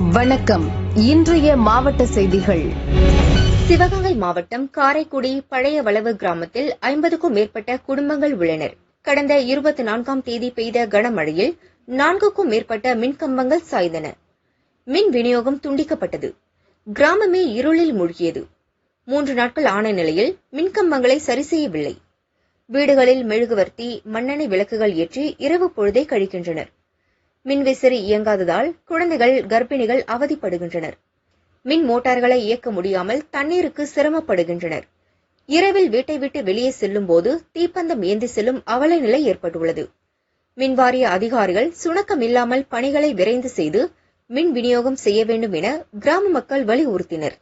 வணக்கம். இன்றைய மாவட்ட செய்திகள். சிவகங்கை மாவட்டம் காரைக்குடி பழைய வளவு கிராமத்தில் ஐம்பதுக்கும் மேற்பட்ட குடும்பங்கள் உள்ளனர். கடந்த இருபத்தி நான்காம் தேதி பெய்த கனமழையில் நான்குக்கும் மேற்பட்ட மின்கம்பங்கள் சாய்ந்தன. மின் விநியோகம் துண்டிக்கப்பட்டது. கிராமமே இருளில் மூழ்கியது. மூன்று நாட்கள் ஆன நிலையில் மின்கம்பங்களை சரி செய்யவில்லை. வீடுகளில் மெழுகுவர்த்தி மண்ணெண்ணெய் விளக்குகள் ஏற்றி இரவு பொழுதை கழிக்கின்றனர். மின்விசிறி இயங்காததால் குழந்தைகள் கர்ப்பிணிகள் அவதிப்படுகின்றனர். மின் மோட்டார்களை இயக்க முடியாமல் தண்ணீருக்கு சிரமப்படுகின்றனர். இரவில் வீட்டை விட்டு வெளியே செல்லும் போது தீப்பந்தம் ஏந்தி செல்லும் அவல நிலை ஏற்பட்டுள்ளது. மின்வாரிய அதிகாரிகள் சுணக்கம் இல்லாமல் பணிகளை விரைந்து செய்து மின் விநியோகம் செய்ய வேண்டும் என கிராம மக்கள் வலியுறுத்தினர்.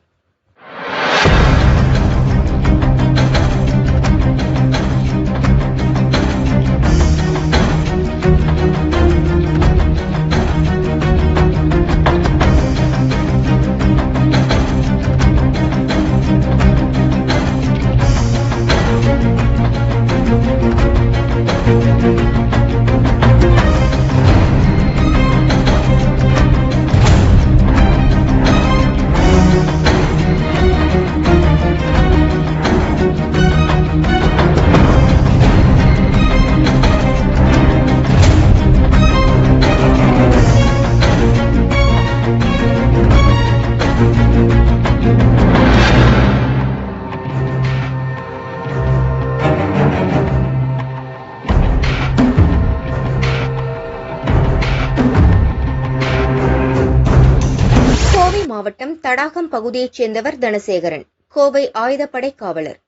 தடாகம் பகுதியைச் சேர்ந்தவர் தனசேகரன் கோவை ஆயுதப்படை காவலர்.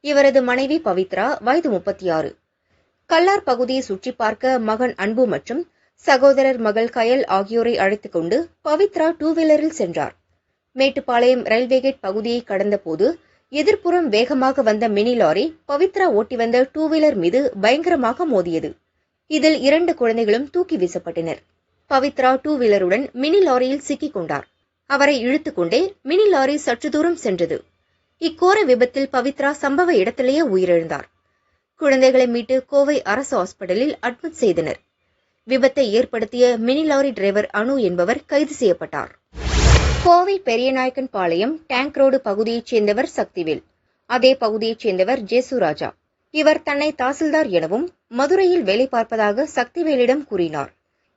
இவரது மனைவி பவித்ரா வயது முப்பத்தி ஆறு கல்லார் பகுதியை சுற்றி பார்க்க மகன் அன்பு மற்றும் சகோதரர் மகள் கயல் ஆகியோரை அழைத்துக் கொண்டு பவித்ரா டூ வீலரில் சென்றார். மேட்டுப்பாளையம் ரயில்வே கேட் பகுதியை கடந்தபோது எதிர்ப்புறம் வேகமாக வந்த மினி லாரி பவித்ரா ஓட்டி வந்த டூ வீலர் மீது பயங்கரமாக மோதியது. இதில் இரண்டு குழந்தைகளும் தூக்கி வீசப்பட்டனர். பவித்ரா டூ வீலருடன் மினி லாரியில் சிக்கிக் கொண்டார். அவரை இழுத்துக்கொண்டே மினி லாரி சற்று தூரம் சென்றது. இக்கோர விபத்தில் பவித்ரா சம்பவ இடத்திலேயே உயிரிழந்தார். குழந்தைகளை மீட்டு கோவை அரசு ஹாஸ்பிட்டலில் அட்மிட் செய்தனர். விபத்தை ஏற்படுத்திய மினி லாரி டிரைவர் அனு என்பவர் கைது செய்யப்பட்டார். கோவை பெரியநாயக்கன் பாளையம் டேங்க் ரோடு பகுதியைச் சேர்ந்தவர் சக்திவேல் அதே பகுதியைச் சேர்ந்தவர் ஜேசுராஜா. இவர் தன்னை தாசில்தார் எனவும் மதுரையில் வேலை பார்ப்பதாக சக்திவேலிடம் கூறினார்.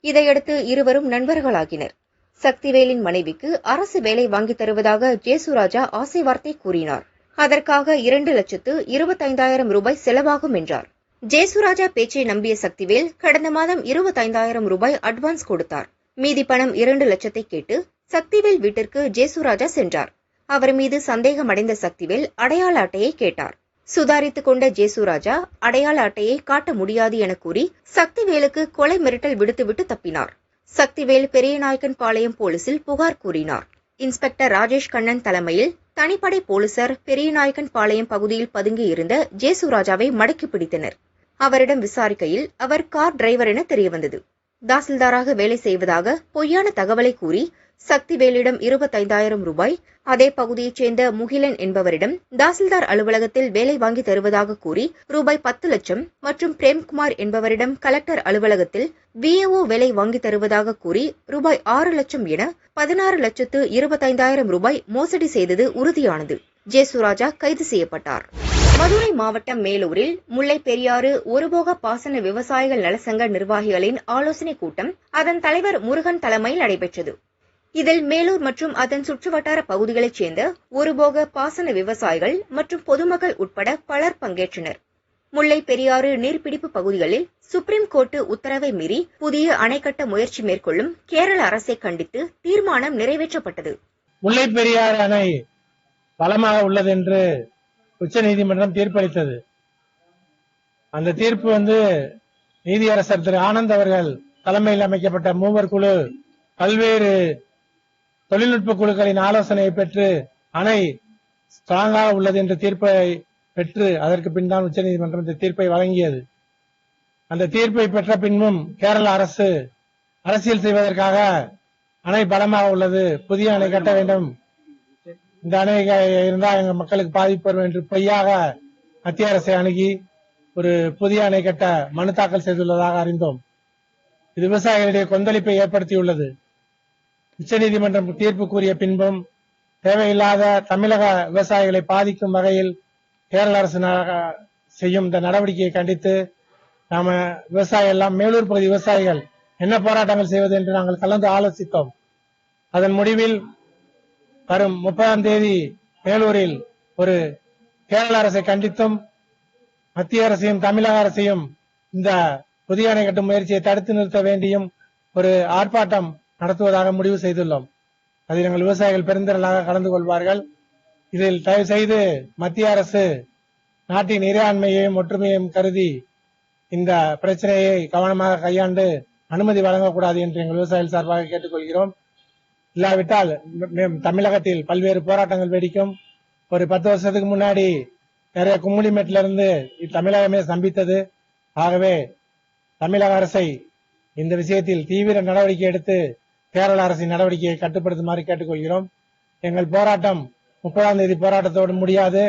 இதையடுத்து இருவரும் நண்பர்களாகினர். சக்திவேலின் மனைவிக்கு அரசு வேலை வாங்கித் தருவதாக ஜேசுராஜா ஆசை வார்த்தை கூறினார். அதற்காக இரண்டு லட்சத்து இருபத்தைந்தாயிரம் ரூபாய் செலவாகும் என்றார். ஜேசுராஜா பேச்சை நம்பிய சக்திவேல் கடந்த மாதம் இருபத்தைந்தாயிரம் ரூபாய் அட்வான்ஸ் கொடுத்தார். மீதி பணம் இரண்டு லட்சத்தை கேட்டு சக்திவேல் வீட்டிற்கு ஜேசுராஜா சென்றார். அவர் மீது சந்தேகம் அடைந்த சக்திவேல் அடையாள அட்டையை கேட்டார். சுதாரித்துக் கொண்ட ஜேசுராஜா அடையாள அட்டையை காட்ட முடியாது என கூறி சக்திவேலுக்கு கொலை மிரட்டல் விடுத்துவிட்டு தப்பினார். சக்திவேல் பெரியநாயக்கன் பாளையம் போலீசில் புகார் கூறினார். இன்ஸ்பெக்டர் ராஜேஷ் கண்ணன் தலைமையில் தனிப்படை போலீசார் பெரியநாயக்கன் பாளையம் பகுதியில் பதுங்கியிருந்த ஜேசுராஜாவை மடக்கி பிடித்தனர் அவரிடம் விசாரிக்கையில் அவர் கார் டிரைவர் என தெரியவந்தது. தாசில்தாராக வேலை செய்வதாக பொய்யான தகவலை கூறி சக்திவேலிடம் இருபத்தைந்தாயிரம் ரூபாய் அதே பகுதியைச் சேர்ந்த முகிலன் என்பவரிடம் தாசில்தார் அலுவலகத்தில் வேலை வாங்கி தருவதாக கூறி ரூபாய் பத்து லட்சம் மற்றும் பிரேம்குமார் என்பவரிடம் கலெக்டர் அலுவலகத்தில் விஏஓ வேலை வாங்கி தருவதாக கூறி ரூபாய் ஆறு லட்சம் என பதினாறு லட்சத்து இருபத்தைந்தாயிரம் ரூபாய் மோசடி செய்தது உறுதியானது. ஜேசுராஜா கைது செய்யப்பட்டார். மதுரை மாவட்டம் மேலூரில் முல்லை பெரியாறு ஒருபோக பாசன விவசாயிகள் நலசங்க நிர்வாகிகளின் ஆலோசனைக் கூட்டம் அதன் தலைவர் முருகன் தலைமையில் நடைபெற்றது. இதில் மேலூர் மற்றும் அதன் சுற்றுவட்டார பகுதிகளைச் சேர்ந்த ஒருபோக பாசன விவசாயிகள் மற்றும் பொதுமக்கள் உட்பட பலர் பங்கேற்றனர். முல்லை பெரியாறு நீர்பிடிப்பு பகுதிகளில் சுப்ரீம் கோர்ட்டு உத்தரவை மீறி புதிய அணை கட்ட முயற்சி மேற்கொள்ளும் கேரள அரசை கண்டித்து தீர்மானம் நிறைவேற்றப்பட்டது. முல்லை பெரியாறு அணை பலமாக உள்ளது என்று உச்சநீதிமன்றம் தீர்ப்பளித்தது. அந்த தீர்ப்பு வந்து நீதியரசர் திரு ஆனந்த் அவர்கள் தலைமையில் அமைக்கப்பட்ட மூவர் குழு பல்வேறு தொழில்நுட்ப குழுக்களின் ஆலோசனையை பெற்று அணை ஸ்ட்ராங்காக உள்ளது என்ற தீர்ப்பை பெற்று அதற்கு பின் தான் உச்சநீதிமன்றம் இந்த தீர்ப்பை வழங்கியது. அந்த தீர்ப்பை பெற்ற பின்பும் கேரள அரசு அரசியல் செய்வதற்காக அணை பலமாக உள்ளது. புதிய அணை கட்ட வேண்டும். இந்த அணை இருந்தால் எங்க மக்களுக்கு பாதிப்பு வரும் என்று பொய்யாக மத்திய அரசை அணுகி ஒரு புதிய அணை கட்ட மனு தாக்கல் செய்துள்ளதாக அறிந்தோம். இது விவசாயிகளிடையே கொந்தளிப்பை ஏற்படுத்தியுள்ளது. உச்சநீதிமன்றம் தீர்ப்பு கூறிய பின்பும் தேவையில்லாத தமிழக விவசாயிகளை பாதிக்கும் வகையில் கேரள அரசு செய்யும் இந்த நடவடிக்கையை கண்டித்து நாம விவசாய எல்லாம் மேலூர் பகுதி விவசாயிகள் என்ன போராட்டங்கள் செய்வது என்று நாங்கள் கலந்து ஆலோசித்தோம். அதன் முடிவில் வரும் முப்பதாம் தேதி வேலூரில் ஒரு கேரள அரசை கண்டித்தும் மத்திய அரசையும் தமிழக அரசையும் இந்த புதிய அணை கட்டும் முயற்சியை தடுத்து நிறுத்த வேண்டியும் ஒரு ஆர்ப்பாட்டம் நடத்துவதாக முடிவு செய்துள்ளோம். அதில் எங்கள் விவசாயிகள் பெருந்திரளாக கலந்து கொள்வார்கள். இதில் தயவு செய்து மத்திய அரசு நாட்டின் இறையாண்மையையும் ஒற்றுமையையும் கருதி இந்த பிரச்சனையை கவனமாக கையாண்டு அனுமதி வழங்கக்கூடாது என்று எங்கள் விவசாயிகள் சார்பாக கேட்டுக்கொள்கிறோம். இல்லாவிட்டால் தமிழகத்தில் பல்வேறு போராட்டங்கள் வெடிக்கும். ஒரு பத்து வருஷத்துக்கு முன்னாடி நிறைய கும்முடிமேட்ல இருந்து தமிழகமே சம்பித்தது. ஆகவே தமிழக அரசை இந்த விஷயத்தில் தீவிர நடவடிக்கை எடுத்து கேரள அரசின் நடவடிக்கையை கட்டுப்படுத்துமாறு கேட்டுக்கொள்கிறோம். எங்கள் போராட்டம் முப்பதாம் தேதி போராட்டத்தோடு முடியாது.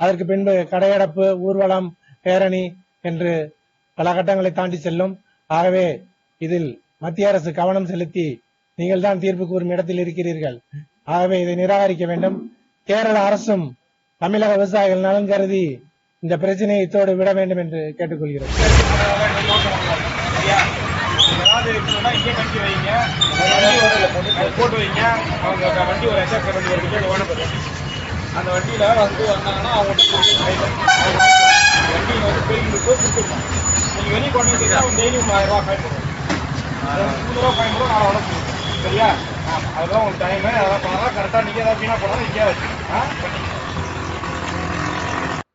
அதற்கு பின்பு கடையடப்பு ஊர்வலம் பேரணி என்று பல கட்டங்களை தாண்டி செல்லும். ஆகவே இதில் மத்திய அரசு கவனம் செலுத்தி நீங்கள் தான் தீர்ப்பு கூறும் இடத்தில் இருக்கிறீர்கள். ஆகவே இதை நிராகரிக்க வேண்டும். கேரள அரசும் தமிழக விவசாயிகள் நலன் கருதி இந்த பிரச்சனையை இத்தோடு விட வேண்டும் என்று கேட்டுக்கொள்கிறோம். இங்கே கட்டி வைங்க அது போட்டு வைங்க அவங்க க- வண்டி ஒரு எச்ஆர் வண்டி ஒரு அந்த வண்டியில வந்து வந்தாங்கன்னா அவங்க வண்டியில் வந்து போயிட்டு போய் கொடுத்துருக்கோம் நீங்க வெளியே கொண்டு வந்து டெய்லியும் டெய்லி ஒரு ஆயிரம் ரூபா ஃபைன் போடுவோம் மூணு ரூபா ஃபைன் போடுவோம் நாலு உடம்பு சரியா? அதெல்லாம் உங்களுக்கு டைமு அதெல்லாம் பண்ணலாம் கரெக்டாக நீங்கள் ஏதாவது வீணாக போனாலும் இங்கே ஆ?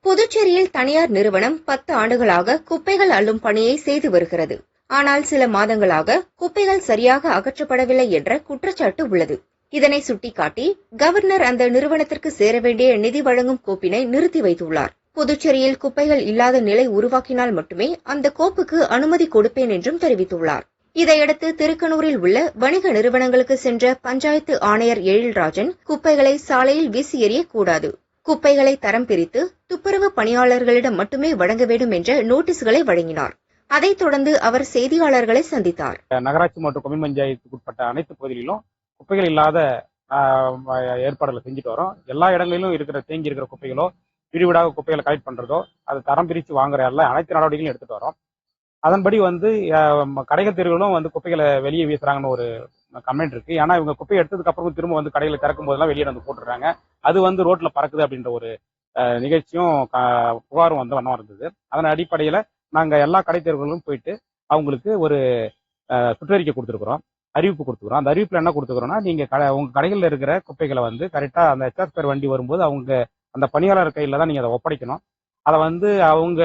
புதுச்சேரியில் தனியார் நிறுவனம் பத்து ஆண்டுகளாக குப்பைகள் அள்ளும் பணியை செய்து வருகிறது. ஆனால் சில மாதங்களாக குப்பைகள் சரியாக அகற்றப்படவில்லை என்ற குற்றச்சாட்டு உள்ளது. இதனை சுட்டிக்காட்டி கவர்னர் அந்த நிறுவனத்திற்கு சேர வேண்டிய நிதி வழங்கும் கோப்பினை நிறுத்தி வைத்துள்ளார். புதுச்சேரியில் குப்பைகள் இல்லாத நிலை உருவாக்கினால் மட்டுமே அந்த கோப்புக்கு அனுமதி கொடுப்பேன் என்றும் தெரிவித்துள்ளார். இதையடுத்து திருக்கனூரில் உள்ள வணிக நிறுவனங்களுக்கு சென்ற பஞ்சாயத்து ஆணையர் எழில்ராஜன் குப்பைகளை சாலையில் வீசி எறியக்கூடாது. குப்பைகளை தரம் பிரித்து துப்புரவு பணியாளர்களிடம் மட்டுமே வழங்க வேண்டும் என்ற நோட்டீஸ்களை வழங்கினார். அதைத் தொடர்ந்து அவர் செய்தியாளர்களை சந்தித்தார். நகராட்சி மற்றும் கொம்யூன் பஞ்சாயத்துக்கு உட்பட்ட அனைத்து பகுதிகளிலும் குப்பைகள் இல்லாத ஆஹ், ஏற்பாடுகளை செஞ்சுட்டு வரோம். எல்லா இடங்களிலும் இருக்கிற தேங்கி இருக்கிற குப்பைகளோ வீடு வீடாக குப்பைகளை கலெக்ட் பண்றதோ அதை தரம் பிரித்து வாங்குற எல்லா அனைத்து நடவடிக்கைகளும் எடுத்துட்டு வரோம். அதன்படி வந்து கடைகள் தெருவிலும் வந்து குப்பைகளை வெளியே வீசுறாங்கன்னு ஒரு கமெண்ட் இருக்கு. ஏன்னா இவங்க குப்பையை எடுத்ததுக்கு அப்புறம் திரும்ப வந்து கடைகளை திறக்கும் போதெல்லாம் வெளியே வந்து போட்டுறாங்க அது வந்து ரோட்ல பறக்குது அப்படின்ற ஒரு நிகழ்ச்சியும் க- புகாரும் வந்து வண்ணம் இருந்தது. அதன் அடிப்படையில நாங்க எல்லா கடை தெருவுகளும் போயிட்டு அவங்களுக்கு ஒரு சுற்றறிக்கை கொடுத்துருக்குறோம். அறிவிப்பு கொடுத்துக்கிறோம் அந்த அறிவிப்புல என்ன கொடுத்துக்கிறோம்னா நீங்க கடை உங்க கடைகளில் இருக்கிற குப்பைகளை வந்து கரெக்டா அந்த ஹெச்ஆர் பேர் வண்டி வரும்போது அவங்க அந்த பணியாளர் கையில தான் நீங்க அதை ஒப்படைக்கணும். அதை வந்து அவங்க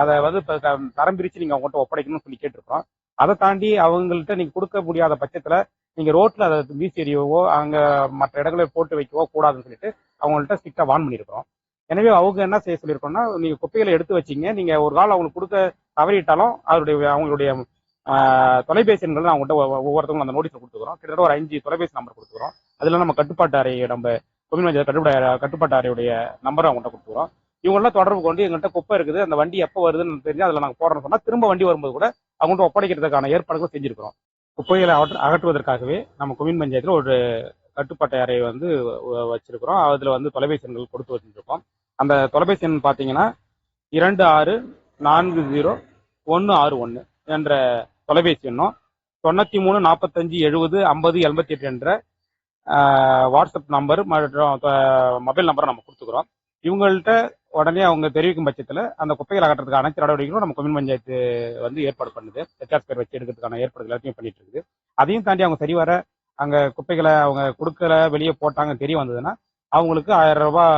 அதை வந்து த- தரம் பிரித்து நீங்கள் அவங்கள்ட்ட ஒப்படைக்கணும்னு சொல்லி கேட்டிருக்கோம் அதை தாண்டி அவங்கள்ட்ட நீங்கள் கொடுக்க முடியாத பட்சத்தில் நீங்கள் ரோட்டில் அதை வீசி எறியவோ அங்கே மற்ற இடங்களில் போட்டு வைக்கவோ கூடாதுன்னு சொல்லிட்டு அவங்கள்ட்ட ஸ்ட்ரிக்டாக வான் பண்ணியிருக்கிறோம். எனவே அவங்க என்ன செய்ய சொல்லியிருக்கோம்னா நீங்கள் குப்பைகளை எடுத்து வச்சிங்க நீங்கள் ஒரு கால் அவங்களுக்கு கொடுக்க தவறிட்டாலும் அவருடைய அவங்களுடைய தொலைபேசி எண்கள் அவங்ககிட்ட ஒவ்வொருத்தவங்களும் அந்த நோட்டீஸ் கொடுத்துக்கிறோம். கிட்டத்தட்ட ஒரு அஞ்சு தொலைபேசி நம்பர் கொடுத்துக்கிறோம். அதில் நம்ம கட்டுப்பாட்டு அறையை நம்ம கொம்யூன் கட்டுப்பாட்டு கட்டுப்பாட்டு அறையுடைய நம்பரை அவங்கள்ட்ட கொடுத்துக்கிறோம். இவங்களாம் தொடர்பு கொண்டு எங்கள்கிட்ட குப்பை இருக்குது அந்த வண்டி எப்போ வருதுன்னு தெரிஞ்சு அதில் நாங்கள் போடுறோம்னு சொன்னால் திரும்ப வண்டி வரும்போது கூட அவங்கள்ட்ட ஒப்படைக்கிறதுக்கான ஏற்பாடுகள் செஞ்சுருக்கிறோம். குப்பைகளை அகற்ற- அகற்றுவதற்காகவே நம்ம குமின் பஞ்சாயத்தில் ஒரு கட்டுப்பாட்டு அறையை வந்து வச்சிருக்கிறோம். அதில் வந்து தொலைபேசி எண்கள் கொடுத்து வச்சிருக்கோம். அந்த தொலைபேசி எண் பார்த்தீங்கன்னா இரண்டு ஆறு நான்கு ஜீரோ ஒன்று ஆறு ஒன்று என்ற தொலைபேசி எண்ணும் தொண்ணூற்றி மூணு நாற்பத்தஞ்சு எழுபது ஐம்பது எண்பத்தி எட்டு என்ற வாட்ஸ்அப் நம்பர் மற்றும் மொபைல் நம்பரை நம்ம கொடுத்துக்கிறோம். இவங்கள்ட்ட உடனே அவங்க தெரிவிக்கும் பட்சத்தில் அந்த குப்பைகள் அகற்றதுக்கு அனைத்து நடவடிக்கைகளும் நம்ம கொம்யூன் பஞ்சாயத்து வந்து ஏற்பாடு பண்ணுது. ஹெச்ஆர் பேர் வச்சு எடுக்கிறதுக்கான ஏற்பாடு எல்லாத்தையும் பண்ணிட்டு இருக்குது. அதையும் தாண்டி அவங்க சரி வர அங்க குப்பைகளை அவங்க கொடுக்கல வெளியே போட்டாங்க தெரிய வந்ததுன்னா அவங்களுக்கு ஆயிரம் ரூபாய்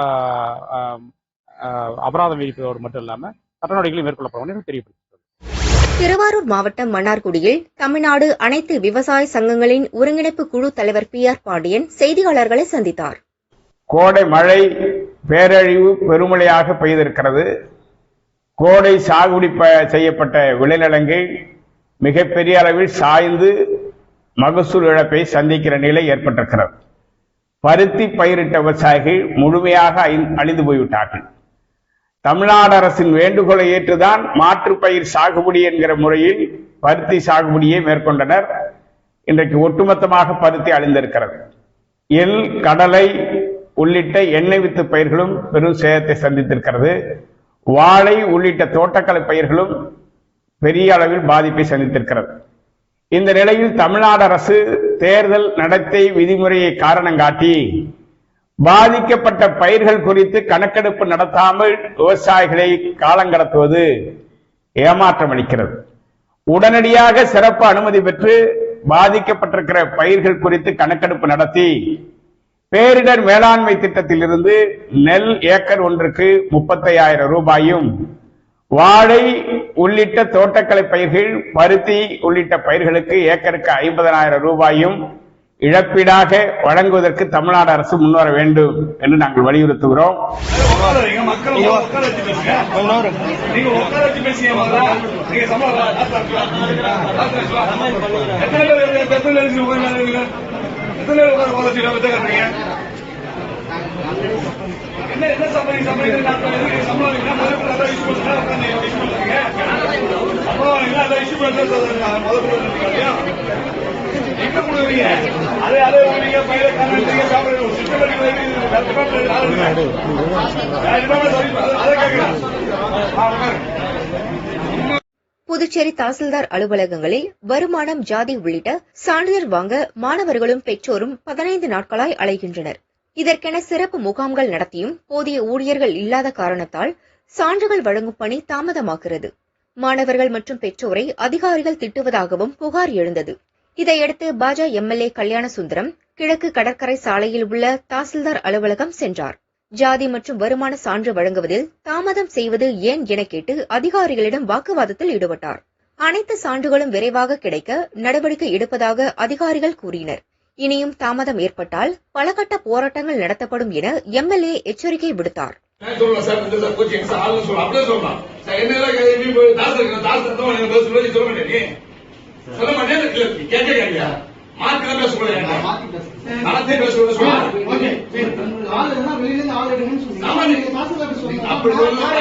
அபராதம் விதிப்பதோடு மட்டும் இல்லாம சட்ட நடவடிக்கைகளும் மேற்கொள்ளப்படும் என்று தெரியப்படுகிறது திருவாரூர் மாவட்டம் மன்னார்குடியில் தமிழ்நாடு அனைத்து விவசாய சங்கங்களின் ஒருங்கிணைப்பு குழு தலைவர் பி ஆர் பாண்டியன் செய்தியாளர்களை சந்தித்தார். கோடை மழை பேரழிவு பெருமழையாக பெய்திருக்கிறது. கோடை சாகுபடி ப- செய்யப்பட்ட விளைநிலங்கள் மிகப்பெரிய அளவில் சாய்ந்து மகசூல் இழப்பை சந்திக்கிற நிலை ஏற்பட்டிருக்கிறது. பருத்தி பயிரிட்ட விவசாயிகள் முழுமையாக அழி- அழிந்து போய்விட்டார்கள். தமிழ்நாடு அரசின் வேண்டுகோளை ஏற்றுதான் மாற்று பயிர் சாகுபடி என்கிற முறையில் பருத்தி சாகுபடியை மேற்கொண்டனர். இன்றைக்கு ஒட்டுமொத்தமாக பருத்தி அழிந்திருக்கிறது. எள் கடலை உள்ளிட்ட எண்ணெய் வித்து பயிர்களும் பெரும் சேதத்தை சந்தித்திருக்கிறது. வாழை உள்ளிட்ட தோட்டக்கலை பயிர்களும் பெரிய அளவில் பாதிப்பை சந்தித்திருக்கிறது. இந்த நிலையில் தமிழ்நாடு அரசு தேர்தல் நடத்தை விதிமுறையை காரணம் காட்டி பாதிக்கப்பட்ட பயிர்கள் குறித்து கணக்கெடுப்பு நடத்தாமல் விவசாயிகளை காலங்கடத்துவது ஏமாற்றம் அளிக்கிறது. உடனடியாக சிறப்பு அனுமதி பெற்று பாதிக்கப்பட்டிருக்கிற பயிர்கள் குறித்து கணக்கெடுப்பு நடத்தி பேரிடர் மேலாண்மை திட்டத்திலிருந்து நெல் ஏக்கர் ஒன்றுக்கு முப்பத்தையாயிரம் ரூபாயும் வாழை உள்ளிட்ட தோட்டக்கலை பயிர்கள் பருத்தி உள்ளிட்ட பயிர்களுக்கு ஏக்கருக்கு ஐம்பதனாயிரம் ரூபாயும் இழப்பீடாக வழங்குவதற்கு தமிழ்நாடு அரசு முன்வர வேண்டும் என்று நாங்கள் வலியுறுத்துகிறோம். மக்கள் எத்தனை பேர் எத்தனை உட்கார வித்த கட்டுறீங்க? என்ன என்ன சம்பளம் சம்பளம் நான் சம்பளம் அதான் இஷ்யூ பண்ணுறேன் பண்ணுறீங்க சம்பளம் அதான் இஷ்யூ பண்ணுறேன் எங்க கொடுக்குறீங்க? அதே அதே நீங்க பயிரை காரணம் சாப்பிடுறீங்க சிஸ்டமேட்டிக் அதை கேட்கிறேன். புதுச்சேரி தாசில்தார் அலுவலகங்களில் வருமானம் ஜாதி உள்ளிட்ட சான்றிதழ் வாங்க மாணவர்களும் பெற்றோரும் பதினைந்து நாட்களாய் அலைகின்றனர். இதற்கென சிறப்பு முகாம்கள் நடத்தியும் போதிய ஊழியர்கள் இல்லாத காரணத்தால் சான்றுகள் வழங்கும் பணி தாமதமாகிறது. மாணவர்கள் மற்றும் பெற்றோரை அதிகாரிகள் திட்டுவதாகவும் புகார் எழுந்தது. இதையடுத்து பாஜ எம்எல்ஏ கல்யாண சுந்தரம் கிழக்கு கடற்கரை சாலையில் உள்ள தாசில்தார் அலுவலகம் சென்றார். ஜாதி மற்றும் வருமான சான்று வழங்குவதில் தாமதம் செய்வது ஏன் என கேட்டு அதிகாரிகளிடம் வாக்குவாதத்தில் ஈடுபட்டார். அனைத்து சான்றுகளும் விரைவாக கிடைக்க நடவடிக்கை எடுப்பதாக அதிகாரிகள் கூறினர். இனியும் தாமதம் ஏற்பட்டால் பலகட்ட போராட்டங்கள் நடத்தப்படும் என எம்எல்ஏ எச்சரிக்கை விடுத்தார். சொல்ல மாட்டேன். நீ சொல்ல மாட்டேன் இல்ல கேட்க கேட்கலையா மார்க் தான் பேச சொல்லுங்க நடத்தே சொல்ல ஆமா, நீங்க- அப்படி சொல்லலாம்.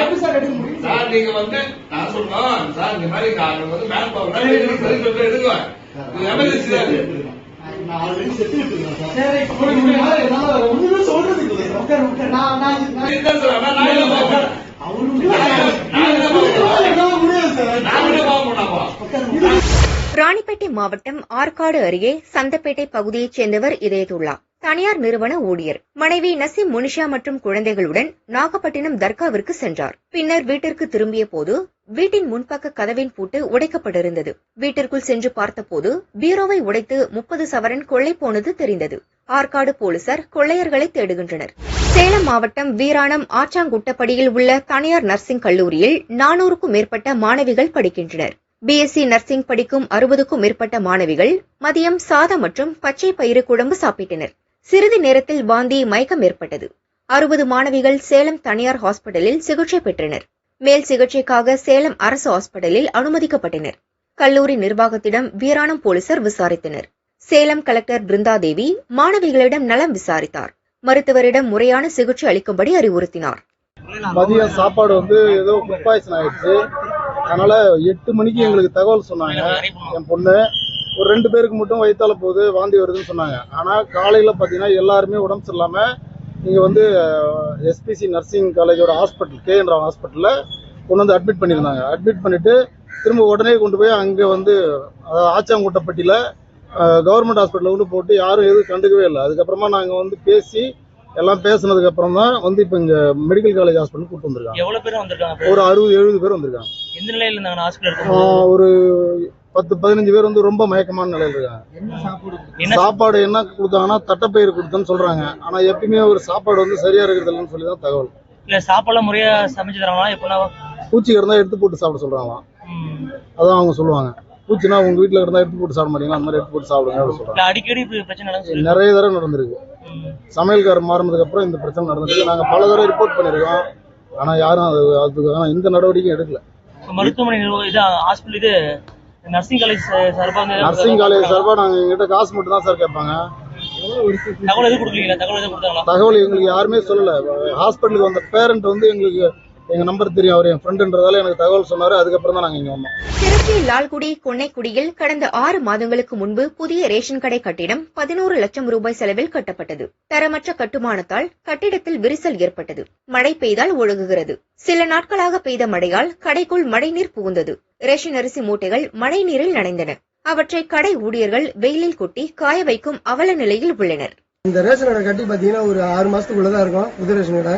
சார் நீங்க வந்து நான் சொல்றோம் சார் இந்த மாதிரி நான் வந்து மேன் பவர் எடுங்க எமர்ஜென்சி தான் இது. ராணிப்பேட்டை மாவட்டம் ஆற்காடு அருகே சந்தப்பேட்டை பகுதியைச் சேர்ந்தவர் இதயத்துல்லா. தனியார் நிறுவன ஊழியர். மனைவி நசீம் முனிஷா மற்றும் குழந்தைகளுடன் நாகப்பட்டினம் தர்காவிற்கு சென்றார். பின்னர் வீட்டிற்கு திரும்பிய போது வீட்டின் முன்பக்க கதவின் பூட்டு உடைக்கப்பட்டிருந்தது. வீட்டிற்குள் சென்று பார்த்தபோது பீரோவை உடைத்து முப்பது சவரன் கொள்ளை போனது தெரிந்தது. ஆற்காடு போலீசார் கொள்ளையர்களை தேடுகின்றனர். சேலம் மாவட்டம் வீராணம் ஆச்சாங்குட்டப்படியில் உள்ள தனியார் நர்சிங் கல்லூரியில் நானூறுக்கும் மேற்பட்ட மாணவிகள் படிக்கின்றனர். பிஎஸ்சி நர்சிங் படிக்கும் அறுபதுக்கும் மேற்பட்ட மாணவிகள் மதியம் சாதம் மற்றும் பச்சை பயிறு குழம்பு சாப்பிட்டனர். சிறிது நேரத்தில் வாந்தி மயக்கம் ஏற்பட்டது. அறுபது மாணவிகள் சேலம் தனியார் ஹாஸ்பிட்டலில் சிகிச்சை பெற்றனர். மேல் சிகிச்சைக்காக சேலம் அரசு ஹாஸ்பிட்டலில் அனுமதிக்கப்பட்டனர். கல்லூரி நிர்வாகத்திடம் வீராணம் போலீசார் விசாரித்தனர். சேலம் கலெக்டர் பிருந்தாதேவி மாணவிகளிடம் நலம் விசாரித்தார். மருத்துவரிடம் முறையான சிகிச்சை அளிக்கும்படி அறிவுறுத்தினார். மதியம் சாப்பாடு வந்து ஏதோ ஃபுட் பாய்சன் ஆயிடுச்சு. அதனால எட்டு மணிக்கு எங்களுக்கு தகவல் சொன்னாங்க. என் பொண்ணு ஒரு ரெண்டு பேருக்கு மட்டும் வயித்தால போகுது வாந்தி வருதுன்னு சொன்னாங்க. ஆனா காலையில பாத்தீங்கன்னா எல்லாருமே உடம்பு சரியில்லாம இங்க வந்து எஸ்பிசி நர்சிங் காலேஜோட ஹாஸ்பிட்டல் ராவ் ஹாஸ்பிட்டல்ல கொண்டு வந்து அட்மிட் பண்ணியிருந்தாங்க. அட்மிட் பண்ணிட்டு திரும்ப உடனே கொண்டு போய் அங்க வந்து ஆச்சாங்குட்டப்பட்டியில கவர்மெண்ட் ஹாஸ்பிட்டலில் கொண்டு போட்டு யாரும் எதுவும் கண்டுக்கவே இல்லை. அதுக்கப்புறமா நாங்க வந்து பேசி எல்லாம் பேசுனதுக்கு அப்புறம் தான் வந்து இப்போ இங்க மெடிக்கல் காலேஜ் ஹாஸ்பிட்டல் கூட்டு வந்திருக்காங்க. எவ்வளவு பேர் வந்திருக்காங்க ஒரு அறுபது எழுபது பேர் வந்திருக்காங்க. எந்த நிலையில இருந்தாங்க? ஹாஸ்பிட்டல் ஒரு பத்து பதினஞ்சு பேர் வந்து ரொம்ப மயக்கமான நிலையில இருக்காங்க. என்ன சாப்பாடு என்ன கொடுத்தாங்கன்னா தட்டைப்பயிறு கொடுத்தேன்னு சொல்றாங்க. ஆனா எப்பயுமே ஒரு சாப்பாடு வந்து சரியா இருக்கிறது இல்லைன்னு சொல்லி தான் தகவல். இல்ல சாப்பாடுலாம் முறையா சமைச்சு தராங்களா? எப்பெல்லாம் பூச்சி இருந்தா எடுத்து போட்டு சாப்பிட சொல்றாங்களாம். அதான் அவங்க சொல்லுவாங்க. பூச்சினா உங்க வீட்டுல இருந்தா எடுத்து போட்டு சாப்பிட மாட்டீங்களா? அந்த மாதிரி எடுத்து போட்டு சாப்பிடுங்க. அப்படின்னு சொல்றாங்க அடிக்கடி இப்படி பிரச்சனை நடந்து நிறைய தடவை நடந்திருக்கு. சமையல்காரர் மாறினதுக்கு அப்புறம் இந்த பிரச்சனை நடந்திருக்கு. நாங்க பல தடவை ரிப்போர்ட் பண்ணிருக்கோம் ஆனா யாரும் அது அதுக்கான எந்த நடவடிக்கையும் எடுக்கல. மருத்துவமனை ஹாஸ்பிட்டல் இது நர்சிங் காலேஜ் சார்பா வந்து நர்சிங் காலேஜ் சார்பா நாங்க எங்கிட்ட காசு மட்டும் தான் சார் கேட்பாங்க. தகவல் எதுவும் கொடுக்கலீங்களா? தகவல் எதுவும் கொடுத்தாங்களா? தகவல் எங்களுக்கு யாருமே சொல்லல. ஹாஸ்பிட்டலுக்கு வந்த பேரண்ட் வந்து எங்களுக்கு எங்க நம்பர் தெரியும். அவர் என் ஃப்ரெண்டுன்றதால எனக்கு தகவல் சொன்னாரு. அதுக்கப்புறம் தான் நாங்க இங்க வந்தோம். திருச்சி லால்குடி கொன்னைக்குடியில் கடந்த ஆறு மாதங்களுக்கு முன்பு புதிய ரேஷன் கடை கட்டிடம் பதினோரு லட்சம் ரூபாய் செலவில் கட்டப்பட்டது. தரமற்ற கட்டுமானத்தால் கட்டிடத்தில் விரிசல் ஏற்பட்டது. மழை பெய்தால் ஒழுகுகிறது. சில நாட்களாக பெய்த மழையால் கடைக்குள் மழைநீர் புகுந்தது. ரேஷன் அரிசி மூட்டைகள் மழை நீரில் நனைந்தன. அவற்றை கடை ஊழியர்கள் வெயிலில் கொட்டி காய வைக்கும் அவல நிலையில் உள்ளனர். இந்த ரேஷன் கடை கட்டி பாத்தீங்கன்னா ஒரு ஆறு மாசத்துக்குள்ளதான் இருக்கும் புது ரேஷன் கடை.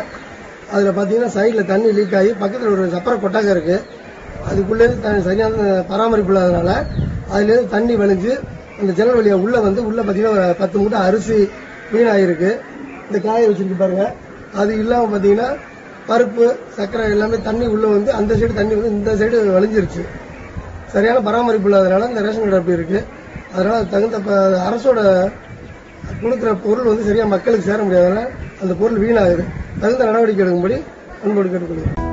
அதுல பாத்தீங்கன்னா சைட்ல தண்ணி லீக் ஆகி பக்கத்துல ஒரு சப்பர கொட்டாக இருக்கு. அதுக்குள்ளேருந்து த- சரியான பராமரிப்பு இல்லாதனால அதுலேருந்து தண்ணி வலிஞ்சு அந்த ஜன்னல் வழியாக உள்ளே வந்து உள்ளே பார்த்தீங்கன்னா ஒரு பத்து மூட்டை அரிசி வீணாகிருக்கு இந்த காய வச்சுருக்கு பாருங்கள் அது இல்லாமல் பார்த்தீங்கன்னா பருப்பு சர்க்கரை எல்லாமே தண்ணி உள்ளே வந்து அந்த சைடு தண்ணி வந்து இந்த சைடு வலிஞ்சிருச்சு சரியான பராமரிப்பு இல்லாதனால இந்த ரேஷன் கடை அப்படி இருக்குது அதனால் தகுந்த அரசோட கொடுக்குற பொருள் வந்து சரியாக மக்களுக்கு சேர முடியாதனால அந்த பொருள் வீணாகுது. தகுந்த நடவடிக்கை எடுக்கும்படி அன்போடு கேட்டுக்கொள்கிறேன்.